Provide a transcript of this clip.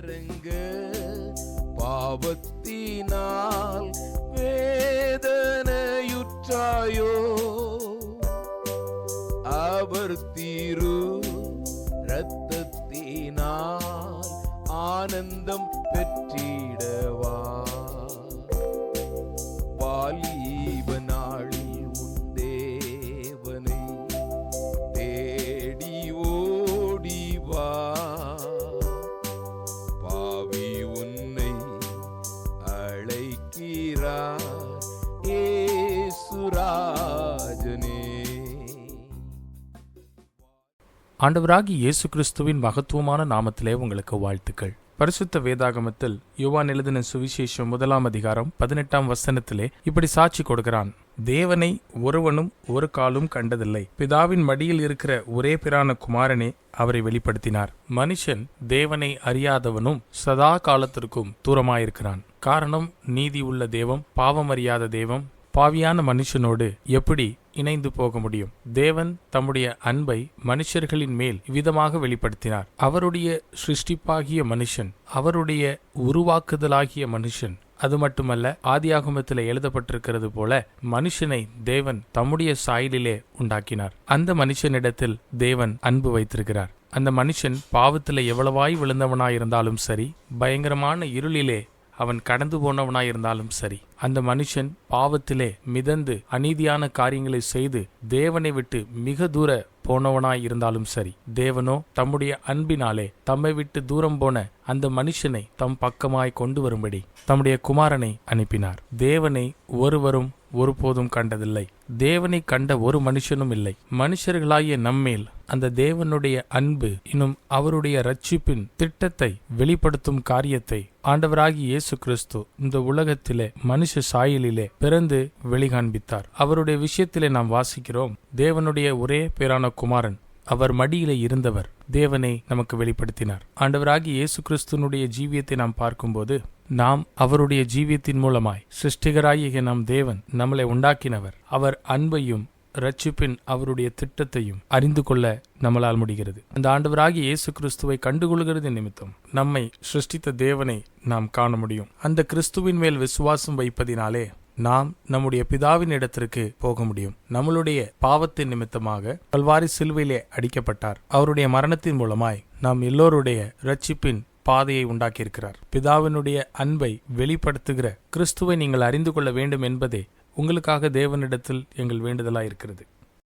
கலங்க பாவத்தினால் வேதனையுற்றாயோ? அவர் தீரு ரத்தத்தினால் ஆனந்தம் பெற்றிடவா? ஏசுராஜனே ஆண்டவராகி இயேசு கிறிஸ்துவின் மகத்துவமான நாமத்திலே உங்களுக்கு வாழ்த்துக்கள். பரிசுத்த வேதாகமத்தில் யுவான் எழுதின சுவிசேஷம் முதலாம் அதிகாரம் பதினெட்டாம் வசனத்திலே இப்படி சாட்சி கொடுக்கிறான். தேவனை ஒருவனும் ஒரு காலும் கண்டதில்லை. பிதாவின் மடியில் இருக்கிற ஒரே பிரான குமாரனே அவரை வெளிப்படுத்தினார். மனுஷன் தேவனை அறியாதவனும் சதா காலத்திற்கும் தூரமாயிருக்கிறான். காரணம் நீதி உள்ள தெய்வம் பாவம் அறியாத தெய்வம் பாவியான மனுஷனோடு எப்படி இணைந்து போக முடியும்? தேவன் தம்முடைய அன்பை மனுஷர்களின் மேல் விதமாக வெளிப்படுத்தினார். அவருடைய சிருஷ்டிப்பாகிய மனுஷன் அவருடைய உருவாக்குதலாகிய மனுஷன் அது மட்டுமல்ல ஆதியாகமத்தில் எழுதப்பட்டிருக்கிறது போல மனுஷனை தேவன் தம்முடைய சாயலிலே உண்டாக்கினார். அந்த மனுஷனிடத்தில் தேவன் அன்பு வைத்திருக்கிறார். அந்த மனுஷன் பாவத்தில் எவ்வளவாய் விழுந்தவனாயிருந்தாலும் சரி பயங்கரமான இருளிலே அவன் கடந்து போனவனாயிருந்தாலும் சரி. அந்த மனுஷன் பாவத்திலே மிதந்து அநீதியான காரியங்களை செய்து தேவனை விட்டு மிக தூர போனவனாய் இருந்தாலும் சரி. தேவனோ தம்முடைய அன்பினாலே தம்மை விட்டு தூரம் போன அந்த மனுஷனை தம் பக்கமாய் கொண்டு வரும்படி தம்முடைய குமாரனை அனுப்பினார். தேவனை ஒருவரும் ஒருபோதும் கண்டதில்லை. தேவனை கண்ட ஒரு மனுஷனும் இல்லை. மனுஷர்களாகிய நம்மேல் அந்த தேவனுடைய அன்பு இன்னும் அவருடைய ரட்சிப்பின் திட்டத்தை வெளிப்படுத்தும் காரியத்தை ஆண்டவராகி இயேசு கிறிஸ்து இந்த உலகத்திலே மனுஷ சாயலிலே பிறந்து வெளிகாண்பித்தார். அவருடைய விஷயத்திலே நாம் வாசிக்கிறோம் தேவனுடைய ஒரே பேரான குமாரன் அவர் மடியிலே இருந்தவர் தேவனை நமக்கு வெளிப்படுத்தினார். ஆண்டவராகி இயேசு கிறிஸ்துனுடைய ஜீவியத்தை நாம் பார்க்கும்போது நாம் அவருடைய ஜீவியத்தின் மூலமாய் சிருஷ்டிகராகிய நம் தேவன் நம்மளை உண்டாக்கினவர். அவர் அன்பையும் ரட்சிப்பின் அவருடைய திட்டத்தையும் அறிந்து கொள்ள நம்மளால் முடிகிறது. அந்த ஆண்டவராகிய இயேசு கிறிஸ்துவை கண்டுகொள்கிறது நிமித்தம் நம்மை சிருஷ்டித்த தேவனை நாம் காண முடியும். அந்த கிறிஸ்துவின் மேல் விசுவாசம் வைப்பதினாலே நாம் நம்முடைய பிதாவின் இடத்திற்கு போக முடியும். நம்மளுடைய பாவத்தின் நிமித்தமாக கல்வாரி சிலுவையிலே அடிக்கப்பட்டார். அவருடைய மரணத்தின் மூலமாய் நாம் எல்லோருடைய ரட்சிப்பின் பாதையை உண்டாக்கியிருக்கிறார். பிதாவினுடைய அன்பை வெளிப்படுத்துகிற கிறிஸ்துவை நீங்கள் அறிந்து கொள்ள வேண்டும் என்பதே உங்களுக்காக தேவனிடத்தில் எங்கள் வேண்டுதலாயிருக்கிறது.